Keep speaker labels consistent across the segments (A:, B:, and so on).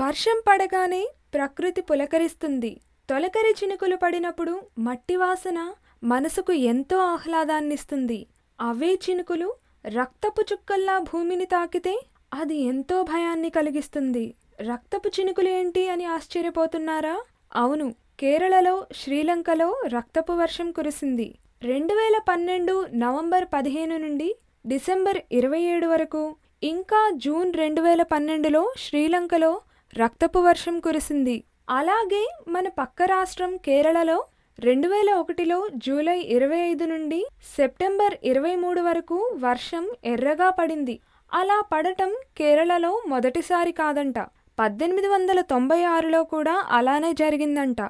A: వర్షం పడగానే ప్రకృతి పులకరిస్తుంది. తొలకరి చినుకులు పడినప్పుడు మట్టి వాసన మనసుకు ఎంతో ఆహ్లాదాన్నిస్తుంది. అవే చినుకులు రక్తపు చుక్కల్లా భూమిని తాకితే అది ఎంతో భయాన్ని కలిగిస్తుంది. రక్తపు చినుకులు ఏంటి అని ఆశ్చర్యపోతున్నారా? అవును కేరళలో శ్రీలంకలో రక్తపు వర్షం కురిసింది. రెండు వేల పన్నెండు నవంబర్ పదిహేను నుండి డిసెంబర్ ఇరవై ఏడు వరకు ఇంకా జూన్ రెండు వేల పన్నెండులో శ్రీలంకలో రక్తపు వర్షం కురిసింది. అలాగే మన పక్క రాష్ట్రం కేరళలో రెండు వేల ఒకటిలో జూలై ఇరవై ఐదు నుండి సెప్టెంబర్ ఇరవై మూడు వరకు వర్షం ఎర్రగా పడింది. అలా పడటం కేరళలో మొదటిసారి కాదంట. పద్దెనిమిది వందల తొంభై ఆరులో కూడా అలానే జరిగిందంట.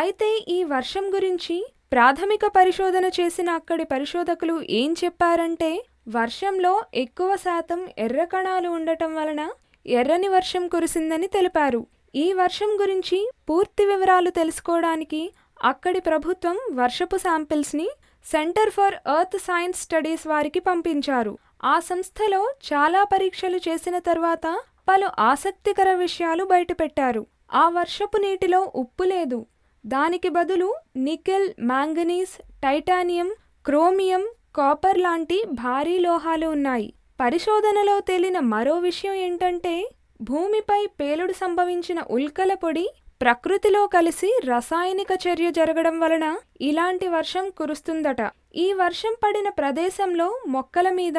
A: అయితే ఈ వర్షం గురించి ప్రాథమిక పరిశోధన చేసిన అక్కడి పరిశోధకులు ఏం చెప్పారంటే వర్షంలో ఎక్కువ శాతం ఎర్ర కణాలు ఉండటం వలన ఎర్రని వర్షం కురిసిందని తెలిపారు. ఈ వర్షం గురించి పూర్తి వివరాలు తెలుసుకోవడానికి అక్కడి ప్రభుత్వం వర్షపు శాంపిల్స్ని centre for earth science studies వారికి పంపించారు. ఆ సంస్థలో చాలా పరీక్షలు చేసిన తర్వాత పలు ఆసక్తికర విషయాలు బయటపెట్టారు. ఆ వర్షపు నీటిలో ఉప్పు లేదు. దానికి బదులు nickel manganese titanium chromium copper లాంటి భారీ లోహాలు ఉన్నాయి. పరిశోధనలో తేలిన మరో విషయం ఏంటంటే భూమిపై పేలుడు సంభవించిన ఉల్కల పొడి ప్రకృతిలో కలిసి రసాయనిక చర్య జరగడం వలన ఇలాంటి వర్షం కురుస్తుందట. ఈ వర్షం పడిన ప్రదేశంలో మొక్కల మీద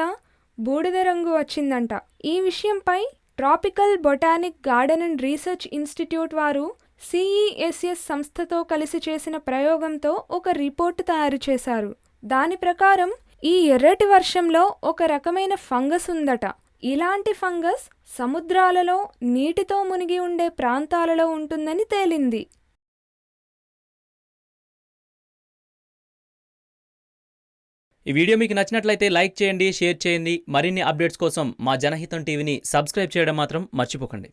A: బూడిద రంగు వచ్చిందంట. ఈ విషయంపై tropical botanic garden and research institute వారు సిఈఎస్ఎస్ సంస్థతో కలిసి చేసిన ప్రయోగంతో ఒక రిపోర్టు తయారు చేశారు. దాని ప్రకారం ఈ ఎర్రటి వర్షంలో ఒక రకమైన ఫంగస్ ఉందట. ఇలాంటి ఫంగస్ సముద్రాలలో నీటితో మునిగి ఉండే ప్రాంతాలలో ఉంటుందని తేలింది.
B: ఈ వీడియో మీకు నచ్చినట్లయితే లైక్ చేయండి షేర్ చేయండి. మరిన్ని అప్డేట్స్ కోసం మా జనహితం టీవీని సబ్స్క్రైబ్ చేయడం మాత్రం మర్చిపోకండి.